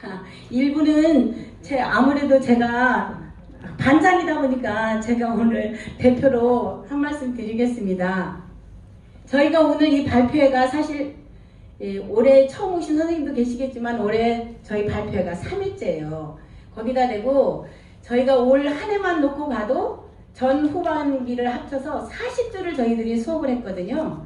일부는 제 아무래도 제가 반장이다 보니까 제가 오늘 대표로 한 말씀 드리겠습니다. 저희가 오늘 이 발표회가 사실 예, 올해 처음 오신 선생님도 계시겠지만 올해 저희 발표회가 3회째예요. 거기다 대고 저희가 올 한 해만 놓고 봐도 전 후반기를 합쳐서 40주를 저희들이 수업을 했거든요.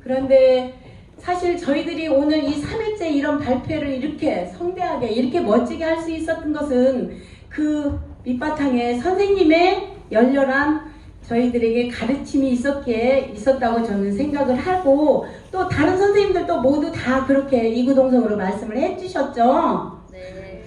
그런데 사실 저희들이 오늘 이 3회째 이런 발표를 이렇게 성대하게 이렇게 멋지게 할 수 있었던 것은 그 밑바탕에 선생님의 열렬한 저희들에게 가르침이 있었기에 있었다고 저는 생각을 하고 또 다른 선생님들도 모두 다 그렇게 이구동성으로 말씀을 해주셨죠. 네.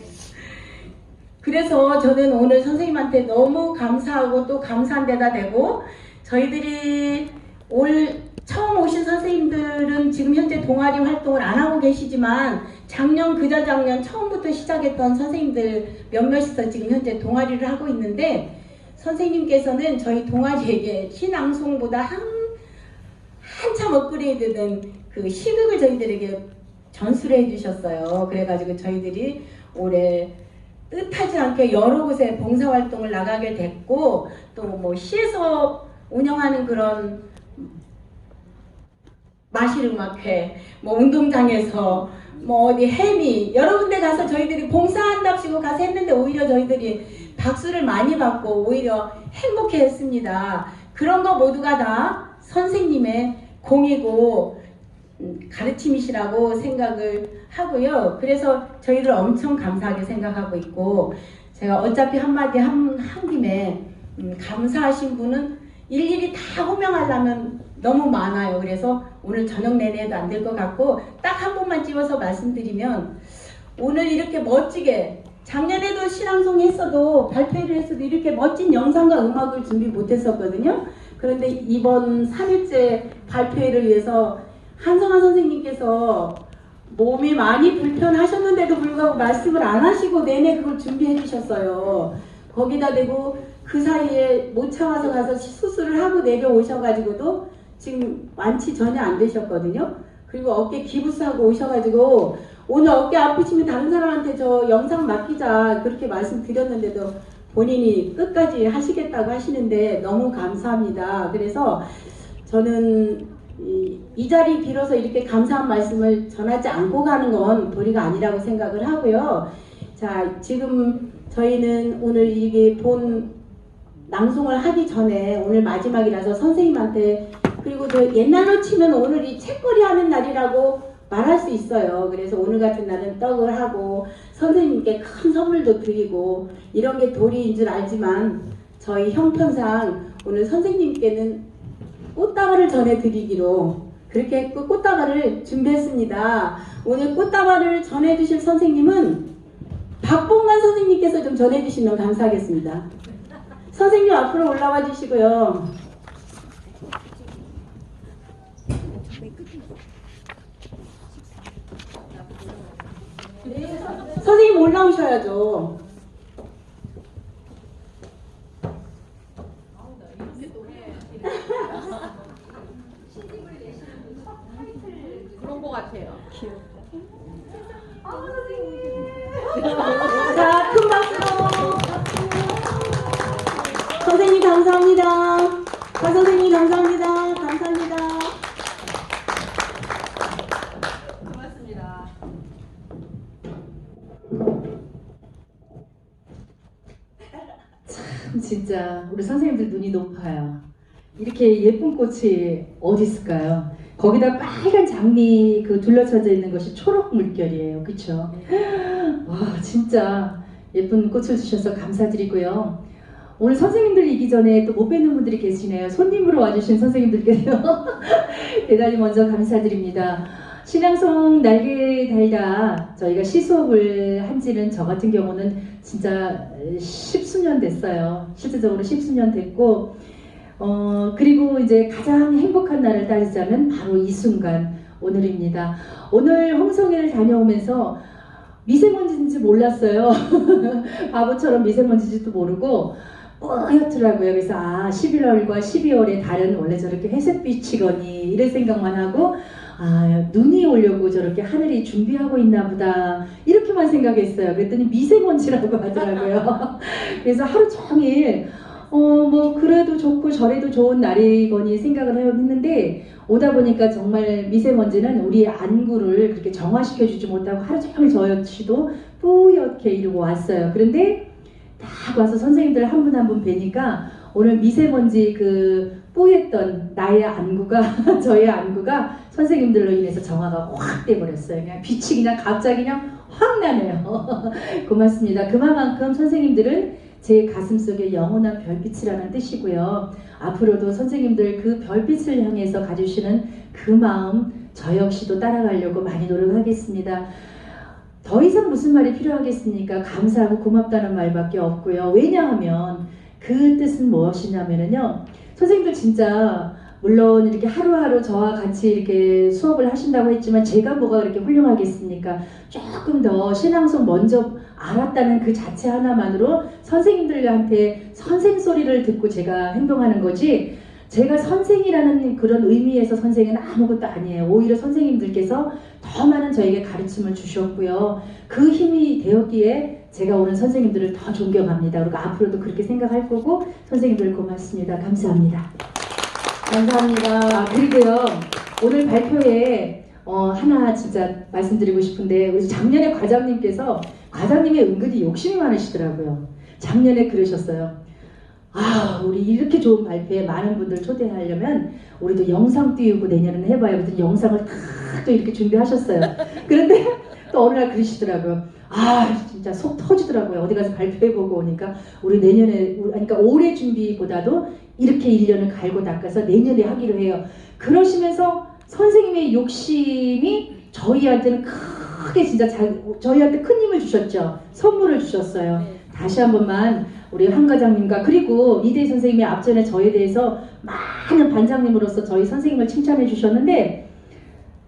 그래서 저는 오늘 선생님한테 너무 감사하고 또 감사한 데다 대고 저희들이 올 처음 오신 선생님들은 지금 현재 동아리 활동을 안 하고 계시지만 작년 그저작년 처음부터 시작했던 선생님들 몇몇이서 지금 현재 동아리를 하고 있는데 선생님께서는 저희 동아리에게 신앙송보다 한, 한참 업그레이드된 그 시극을 저희들에게 전수를 해주셨어요. 그래가지고 저희들이 올해 뜻하지 않게 여러 곳에 봉사활동을 나가게 됐고 또 뭐 시에서 운영하는 그런 마실음악회, 뭐 운동장에서 뭐 어디 해미 여러 군데 가서 저희들이 봉사한답시고 가서 했는데 오히려 저희들이 박수를 많이 받고 오히려 행복해 했습니다. 그런 거 모두가 다 선생님의 공이고 음, 가르침이시라고 생각을 하고요. 그래서 저희들 엄청 감사하게 생각하고 있고 제가 어차피 한마디 한, 한 김에 음, 감사하신 분은 일일이 다 호명하려면 너무 많아요. 그래서 오늘 저녁 내내도 안 될 것 같고 딱 한 번만 찍어서 말씀드리면 오늘 이렇게 멋지게 작년에도 신앙송 했어도 발표를 했어도 이렇게 멋진 영상과 음악을 준비 못했었거든요. 그런데 이번 3일째 발표회를 위해서 한성환 선생님께서 몸이 많이 불편하셨는데도 불구하고 말씀을 안 하시고 내내 그걸 준비해 주셨어요. 거기다 대고 그 사이에 못 참아서 가서 수술을 하고 내려오셔가지고도 지금 완치 전혀 안 되셨거든요. 그리고 어깨 기부스하고 오셔가지고 오늘 어깨 아프시면 다른 사람한테 저 영상 맡기자 그렇게 말씀드렸는데도 본인이 끝까지 하시겠다고 하시는데 너무 감사합니다. 그래서 저는 이, 이 자리 빌어서 이렇게 감사한 말씀을 전하지 않고 가는 건 도리가 아니라고 생각을 하고요. 자, 지금 저희는 오늘 이게 본 낭송을 하기 전에 오늘 마지막이라서 선생님한테 그리고 저 옛날로 치면 오늘 이 책거리 하는 날이라고 말할 수 있어요. 그래서 오늘 같은 날은 떡을 하고 선생님께 큰 선물도 드리고 이런 게 도리인 줄 알지만 저희 형편상 오늘 선생님께는 꽃다발을 전해드리기로 그렇게 꽃다발을 준비했습니다. 오늘 꽃다발을 전해주실 선생님은 박봉관 선생님께서 좀 전해주시면 감사하겠습니다. 선생님 앞으로 올라와 주시고요. 네, 선- 선생님 올라오셔야죠. 진짜 우리 선생님들 눈이 높아요. 이렇게 예쁜 꽃이 어디 있을까요? 거기다 빨간 장미 그 둘러쳐져 있는 것이 초록 물결이에요. 그렇죠? 와 진짜 예쁜 꽃을 주셔서 감사드리고요. 오늘 선생님들 이기 전에 또 못 뵙는 분들이 계시네요. 손님으로 와주신 선생님들께요. 대단히 먼저 감사드립니다. 신앙송 날개 달다 저희가 시수업을 한 지는 저 같은 경우는 진짜 십수년 됐어요. 실제적으로 십수년 됐고 어 그리고 이제 가장 행복한 날을 따지자면 바로 이 순간 오늘입니다. 오늘 홍성회를 다녀오면서 미세먼지인지 몰랐어요. 바보처럼 미세먼지인지도 모르고 뿌옇더라고요. 그래서 아 11월과 12월의 달은 원래 저렇게 회색빛이거니 이런 생각만 하고 아, 눈이 오려고 저렇게 하늘이 준비하고 있나 보다. 이렇게만 생각했어요. 그랬더니 미세먼지라고 하더라고요. 그래서 하루 종일, 어, 뭐, 그래도 좋고 저래도 좋은 날이거니 생각을 했는데, 오다 보니까 정말 미세먼지는 우리의 안구를 그렇게 정화시켜주지 못하고 하루 종일 저 역시도 뿌옇게 이러고 왔어요. 그런데 딱 와서 선생님들 한 분 한 분 뵈니까 오늘 미세먼지 그 뿌였던 나의 안구가 저의 안구가 선생님들로 인해서 정화가 확 돼버렸어요. 그냥 빛이 그냥 갑자기 그냥 확 나네요. 고맙습니다. 그만큼 선생님들은 제 가슴 속에 영원한 별빛이라는 뜻이고요. 앞으로도 선생님들 그 별빛을 향해서 가주시는 그 마음 저 역시도 따라가려고 많이 노력하겠습니다. 더 이상 무슨 말이 필요하겠습니까? 감사하고 고맙다는 말밖에 없고요. 왜냐하면 그 뜻은 무엇이냐면요. 선생님들 진짜 물론 이렇게 하루하루 저와 같이 이렇게 수업을 하신다고 했지만 제가 뭐가 그렇게 훌륭하겠습니까? 조금 더 신앙송 먼저 알았다는 그 자체 하나만으로 선생님들한테 선생 소리를 듣고 제가 행동하는 거지 제가 선생이라는 그런 의미에서 선생은 아무것도 아니에요. 오히려 선생님들께서 더 많은 저에게 가르침을 주셨고요. 그 힘이 되었기에 제가 오늘 선생님들을 더 존경합니다. 그리고 앞으로도 그렇게 생각할 거고 선생님들 고맙습니다. 감사합니다. 감사합니다. 아, 그리고요. 오늘 발표에 어, 하나 진짜 말씀드리고 싶은데 우리 작년에 과장님께서 과장님이 은근히 욕심이 많으시더라고요. 작년에 그러셨어요. 아, 우리 이렇게 좋은 발표에 많은 분들 초대하려면 우리도 영상 띄우고 내년에는 해봐야 그랬더니 영상을 다 또 이렇게 준비하셨어요. 그런데 또 어느 날 그러시더라고요. 아, 진짜 속 터지더라고요. 어디 가서 발표해보고 오니까 우리 내년에, 그러니까 올해 준비보다도 이렇게 1년을 갈고 닦아서 내년에 하기로 해요. 그러시면서 선생님의 욕심이 저희한테는 크게 진짜 자, 저희한테 큰 힘을 주셨죠. 선물을 주셨어요. 네. 다시 한 번만 우리 한 과장님과 그리고 이대 선생님이 앞전에 저에 대해서 많은 반장님으로서 저희 선생님을 칭찬해 주셨는데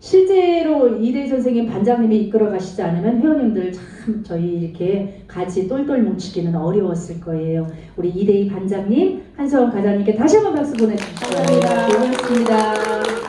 실제로 이대 선생님 반장님이 이끌어 가시지 않으면 회원님들 참 저희 이렇게 같이 똘똘 뭉치기는 어려웠을 거예요. 우리 이대희 반장님, 한서원 과장님께 다시 한번 박수 보내주시죠. 감사합니다. 고맙습니다.